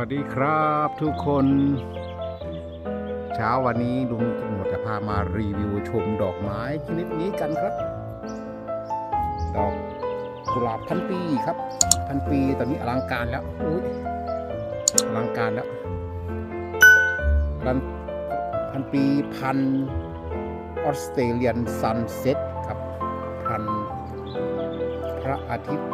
วัสดีครับทุกคน เช้าวันนี้ลุงหมดจะพามารีวิวชมดอกไม้ชนิดนี้กันครับ ดอกกุหลาบพันปีครับ พันปีตอนนี้อลังการแล้วอุ้ยอลังการแล้วพันพันปีพันออสเตรเลียนซันเซ็ตครับ พันพระอาทิตย์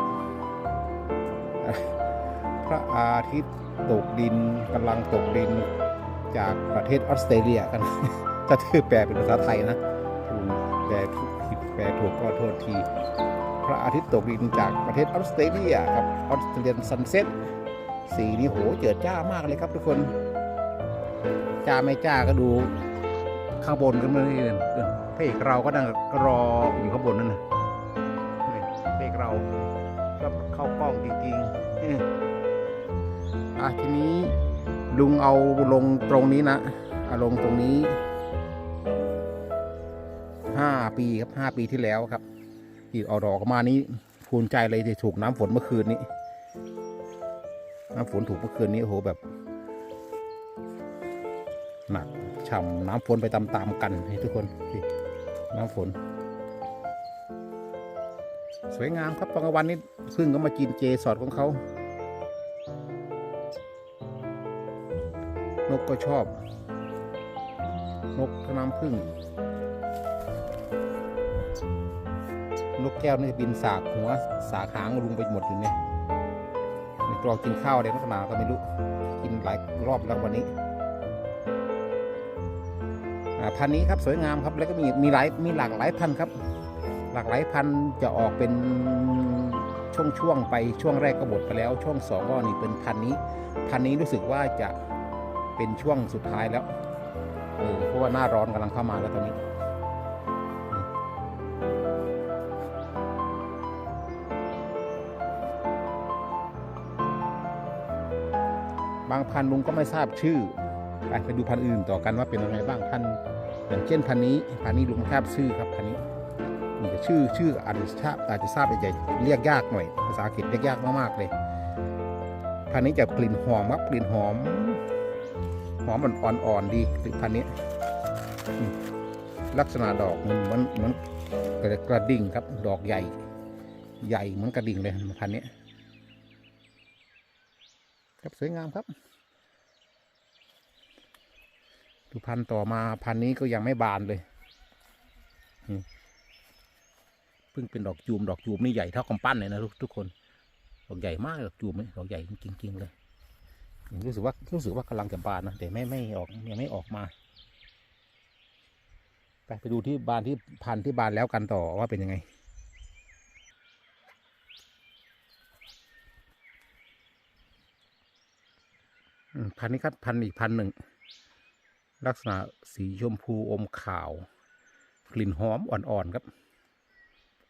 พระอาทิตย์ ตกดินกำลังตกดินจากประเทศออสเตรเลียกันจะถือแปลเป็นภาษาไทยนะแปลผิดแปลถูกก็โทษที พระอาทิตย์ตกดินจากประเทศออสเตรเลียครับออสเตรเลียนซันเซ็ตสีนี้โหเจิดจ้ามากเลยครับทุกคนจ้าไม่จ้าก็ดูข้างบนกันมาเลยพระเอกเราก็นั่งรออยู่ข้างบนนั่นนะพระเอกเราก็เข้ากล้องจริงๆ อะทีนี้ลุงเอาลงตรงนี้นะเอาลงตรงนี้ห้าปีครับห้าปีที่แล้วครับที่เอาดอกอกมานี้ภูมิใจเลยที่ถูกน้ำฝนเมื่อคืนนี้ น้ำฝนถูกเมื่อคืนนี้โอ้โหแบบหนักฉ่ำน้ำฝนไปตามๆกันทุกคนนี่น้ำฝน สวยงามครับตอนกลางวันนี้พึ่งก็มากินเจสอดของเขา นกก็ชอบ นกน้ำผึ้งนกแก้วนี่บินสากหัวสากหางลุงไปหมดอยู่เนี่ยในกรอกินข้าวอะไรนักหนาก็ไม่รู้ กินหลายรอบแล้ววันนี้อ่าพันนี้ครับสวยงามครับแล้วก็มีมีหลายมีหลากหลายพันครับ หลากหลายพันจะออกเป็นช่วงๆไปช่วงแรกก็หมดไปแล้ว ช่วงสองก็นี่เป็นพันนี้ พันนี้รู้สึกว่าจะ เป็นช่วงสุดท้ายแล้วเออเพราะว่าหน้าร้อนกำลังเข้ามาแล้วตอนนี้บางพันธุ์ลุงก็ไม่ทราบชื่อ ไปไปดูพันธุ์อื่นต่อกันว่าเป็นยังไงบ้างพันธุ์อย่างเช่นพันธุ์นี้พันธุ์นี้ลุงไม่ทราบชื่อครับพันธุ์นี้มีแต่ชื่อชื่ออาจจะทราบอาจจะทราบแต่เรียกยากหน่อย ภาษาอังกฤษเรียกยากมากๆเลยพันธุ์นี้จะกลิ่นหอมครับกลิ่นหอม หอมมันอ่อนๆดีผลิตภัณฑ์นี้ ลักษณะดอกมันเหมือนเหมือนกระกระดิ่งครับ ดอกใหญ่ ใหญ่เหมือนกระดิ่งเลยพันธุ์นี้ ครับสวยงามครับดูพันธุ์ต่อมาพันธุ์นี้ก็ยังไม่บานเลยเพิ่งเป็นดอกจูมดอกจูมนี่ใหญ่เท่ากำปั้นเลยนะทุกทุกคน ดอกใหญ่มากดอกจูมนี่ดอกใหญ่จริงๆเลย รู้สึกว่ารู้สึกว่ากำลังจะบานนะแต่ไม่ไม่ออกยังไม่ออกมาไปไปดูที่บานที่พันที่บานแล้วกันต่อว่าเป็นยังไง พันนี้ครับพันอีกพันหนึ่ง ลักษณะสีชมพูอมขาว กลิ่นหอมอ่อนๆครับ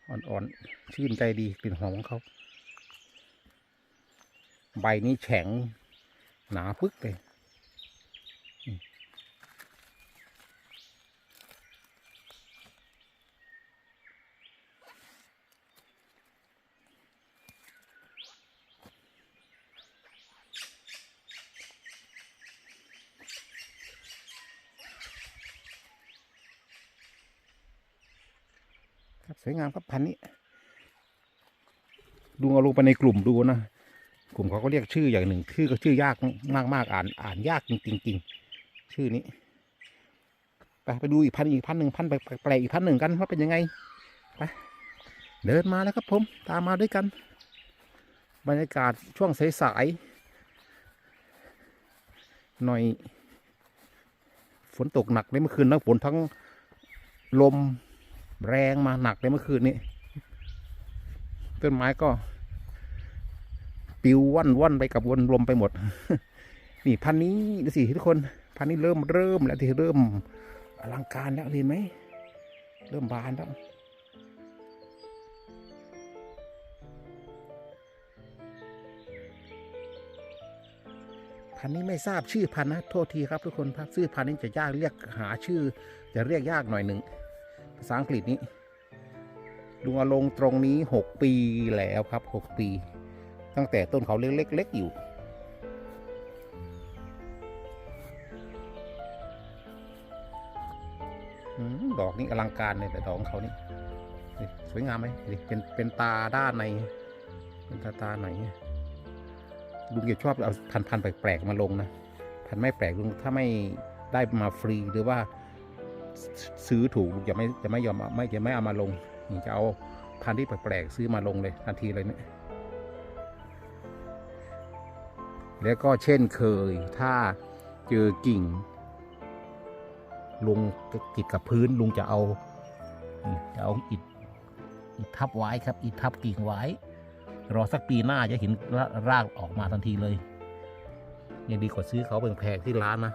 อ่อนๆชื่นใจดีกลิ่นหอมของเขา ใบนี้แข็ง หนาปึ๊กเลยสวยงามครับพันนี้ ดูเอาลงไปในกลุ่มดูนะ กลุ่มเขาก็เรียกชื่ออย่างหนึ่ง ชื่อก็ชื่อยากมากมากๆอ่านอ่านยากจริงๆจริงชื่อนี้ ไปไปดูอีกพันอีกพันหนึ่งพันแปลอีกพันหนึ่งกันว่าเป็นยังไงไปเดินมาแล้วครับผมตามมาด้วยกัน บรรยากาศช่วงสายๆหน่อย ฝนตกหนักเลยเมื่อคืนทั้งฝนทั้งลมแรงมาหนักเลยเมื่อคืนนี้ต้นไม้ก็ ปิวว่อนว่อนไปกับวนลมไปหมด นี่พันนี้ดูสิทุกคน พันนี้เริ่มเริ่มแล้วที่เริ่มอลังการแล้วเห็นไหม เริ่มบานแล้วพันนี้ไม่ทราบชื่อพันนะโทษทีครับทุกคนครับชื่อพันนี้จะยากเรียกหาชื่อ จะเรียกยากหน่อยหนึ่งภาษาอังกฤษนี้ลุงอาลงตรงนี้หกปีแล้วครับหกปี ตั้งแต่ต้นเขาเล็กๆอยู่ ดอกนี้อลังการเลยแต่ดอกของเขานี่สวยงามไหมเป็นเป็นตาด้านใน เป็นตาตาไหนลุงเกียรติชอบเอาพันพันแปลกๆมาลงนะพันไม่แปลกลุงถ้าไม่ได้มาฟรีหรือว่าซื้อถูกลุงจะไม่จะไม่ยอมไม่จะไม่เอามาลงจะเอาพันที่แปลกๆซื้อมาลงเลยทันทีเลยเนี่ย แล้วก็เช่นเคย ถ้าเจอกิ่ง ลุงติดกับพื้นลุงจะเอาจะเอาอิฐอิฐทับไว้ครับ อิฐทับกิ่งไว้ รอสักปีหน้าจะเห็นรากออกมาทันทีเลยยังดีกว่าซื้อเขาแพงๆที่ร้านนะ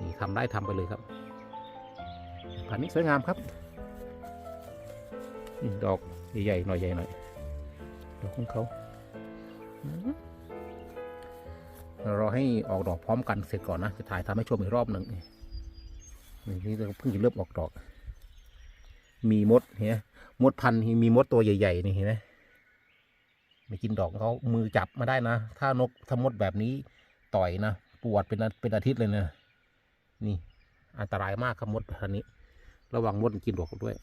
นี่ทำได้ทำไปเลยครับพันนี้สวยงามครับดอกใหญ่ๆหน่อยใหญ่หน่อยดอกของเขา รอให้ออกดอกพร้อมกันเสร็จก่อนนะ จะถ่ายทำให้ชมอีกรอบหนึ่งนี่นี่เพิ่งจะเริ่มออกดอก มีมดเห็นไหมมดพันธุ์มีมดตัวใหญ่ๆนี่เห็นไหมไม่กินดอกเขามือจับมาได้นะ ถ้านกถ้ามดแบบนี้ต่อยนะปวดเป็นอาเป็นอาทิตย์เลยนะนี่อันตรายมากครับมดพันนี้ ระวังมดกินดอกด้วย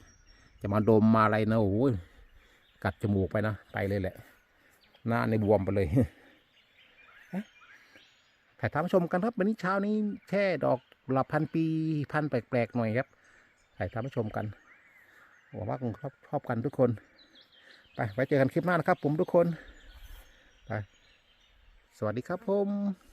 จะมาดมมาอะไรนะโอ้ยกัดจมูกไปนะไปเลยแหละ หน้าในบวมไปเลย ถ่ายทำชมกันครับวันนี้เช้านี้แค่ดอกหลับพันปีพันแปลกๆหน่อยครับถ่ายทำให้ชมกันหวังว่าคงชอบชอบกันทุกคน ไปไว้เจอกันคลิปหน้านะครับ ผมทุกคนไปสวัสดีครับผม